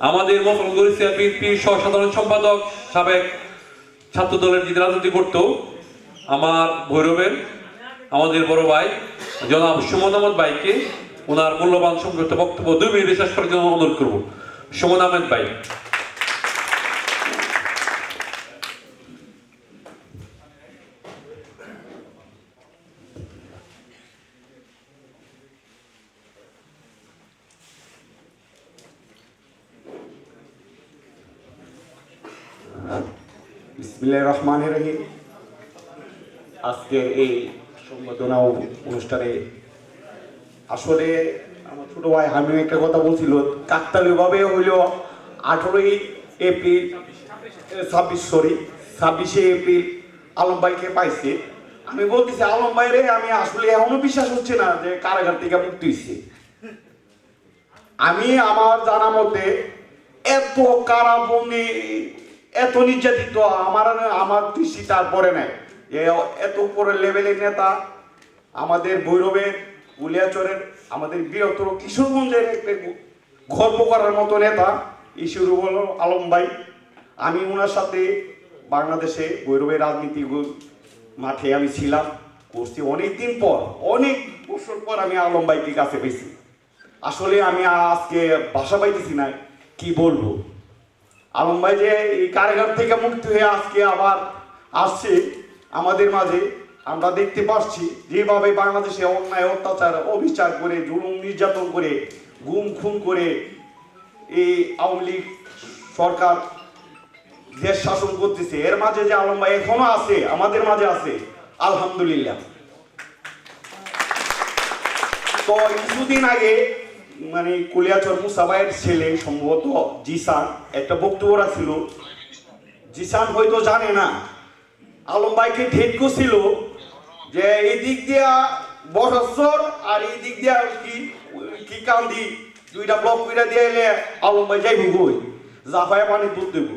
আমাদের মফলগুল বিএনপি সহসাধারণ সম্পাদক সাবেক ছাত্র দলের যিনি রাজনীতি করতো, আমার ভৈরবের, আমাদের বড় ভাই, জনাব সুমন আহমদ ভাইকে ওনার মূল্যবান সংক্ষিপ্ত বক্তব্য দুই মিনিট শেষ করার জন্য অনুরোধ করব। সুমন আহমেদ ভাই। বিসমিল্লাহ রহমান রহিম। আজকে এই সম্বোধনা অনুষ্ঠানে আসলে আমার ছোট ভাই হামিম একটা কথা বলছিল, কাকতালীয়ভাবে হইল আঠেরোই এপ্রিল ছাব্বিশ সরি ছাব্বিশে এপ্রিল আলম ভাইকে পাইছে। আমি বলতেছি, আলম ভাইরে আমি আসলে এখনও বিশ্বাস হচ্ছে না যে কারাগার থেকে মুক্তি হয়েছে আমি আমার জানা মতে এত কারাবন্দি এত নির্যাতিত, আমার আমার দৃষ্টি তারপরে এ এত উপরের লেভেলের নেতা, আমাদের ভৈরবের উলিয়াচরের, আমাদের বৃহত্তর কিশোরগঞ্জের একটা গর্ব করার মতো নেতা ইস্যুর আলম ভাই। আমি ওনার সাথে বাংলাদেশে ভৈরবের রাজনীতি মাঠে আমি ছিলাম, করছি অনেক দিন পর, অনেক বছর পর আমি আলম ভাইকে কাছে পেয়েছি। আসলে আমি আজকে ভাষা পাইতেছি না, কি বলব? আলম যে এই কারাগার থেকে মুক্তি হয়ে আজকে আবার আসছে, আমাদের মাঝে আমরা দেখতে পাচ্ছি যেভাবে বাংলাদেশে অন্যায়, অত্যাচার, অবিচার করে, জুলুম, নির্যাতন করে, গুম, খুন করে এই আওয়ামী লীগ সরকার দেশ শাসন করতেছে। এর মাঝে যে আলম ভাই এখনও আছে, আমাদের মাঝে আছে, আলহামদুলিল্লাহ। তো কিছুদিন আগে মানে কুলিয়াচর মুসাবাইয়ের ছেলে, সম্ভবত জিসান, একটা বক্তব্য রাখছিল। জিসান হয়তো জানে না। আলম ভাইকে ঠেট করছিল যে এই দিক দিয়া বরসর আর এই দিক দিয়া কি কি কান্দি, দুইটা ব্লক কইরা দিয়ে এলে আলম ভাই যাইব গই জাফায় পানি দুধ দেব।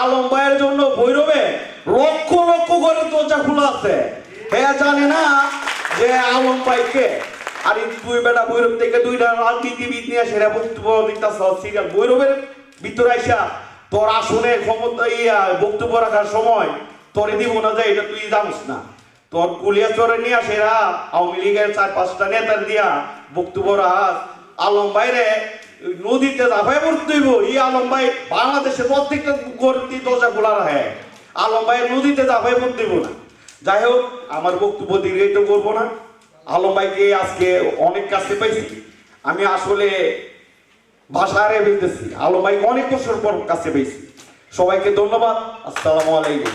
আলম ভাইয়ের জন্য ভৈরবে লক্ষ লক্ষ করে দরজা খোলা আছে। হ্যাঁ জানে না যে আলম ভাইকে আর তুই বেটা ভৈরব থেকে দুইটা রাজনীতিবিদ নিয়ে সেরা বক্তব্য দিতেছ সিরিয়াল ভৈরবের ভিতরে আইসা তোর আসনে ক্ষমতা ইয়া বক্তব্য রাখার সময় তোরে দিব না যায় এটা তুই জানিস না। তোর কুলিয়া চরে নিয়ে সেরা আওয়ামী লীগের চার পাঁচটা নেতার দিয়া বক্তব্য রাখ। আলম বাইরে নদীতে জাফায় পড়তে হইব। এই আলম ভাই বাংলাদেশে প্রত্যেকটা গর্তি দরজা খোলা রাখে। আলম ভাই নদীতে জাফায় পড়তে হইব না। যাই হোক, আমার বক্তব্য দীর্ঘায়িত করব না। আলম ভাইকে আজকে অনেক কাছে পাইছি আমি আসলে ভাষা হারিয়ে ফেলতেছি। আলম ভাইকে অনেক বছর পর কাছে পেয়েছি সবাইকে ধন্যবাদ। আসসালামু আলাইকুম।